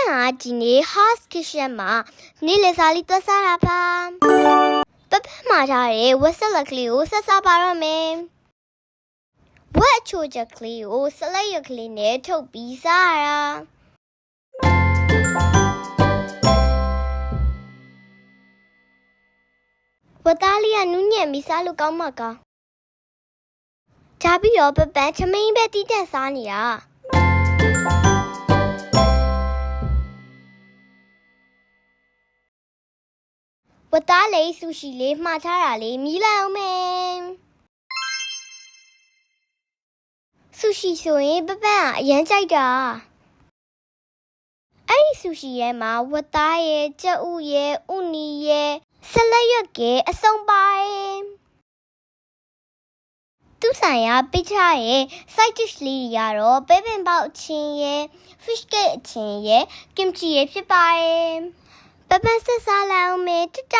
န်ဟာဒီနေ့ House Kitchen မှာနေ့လည်စာလေးသွားစားတာပါပပမှာထားတဲ့ဝက်ဆက်လက်ကလေးကိုဆက်စားပါတော့မယ်ဝက်အချိုချက်ကလေးကိုဆလတ်ရက်ကလေးနဲ့ထုတ်ပြီးစားရတာဝက်သားလေးကနူးညံ့ပြီးစားလို့ကောင်းမှာကောင်းဒါပြီးတော့ပပန်းချမင်းပဲတီးတက်စားနေတာ ဝတ်သားလေးဆူရှီလေးမှားထားတာလေးမြည်လိုက်အောင်မယ်ဆူရှီဆိုရင်ပပန့်ကအရန်ကြိုက်တာအဲ့ဒီဆူရှီရဲ့မှာဝတ်သားရဲ့ကြက်ဥရဲ့ဥနီရဲ့ဆလတ်ရွက်ကအစုံပါရဲ့သူဆိုင်ရာပိချရဲ့ side dish လေးတွေကတော့ပဲပင်ပေါက်အချင်းရဲ့ fish cake အချင်းရဲ့ kimchi ရဲ့ဖြစ်ပါရဲ့ပပန်းစစ်စားလိုက်အောင်မေတတနော်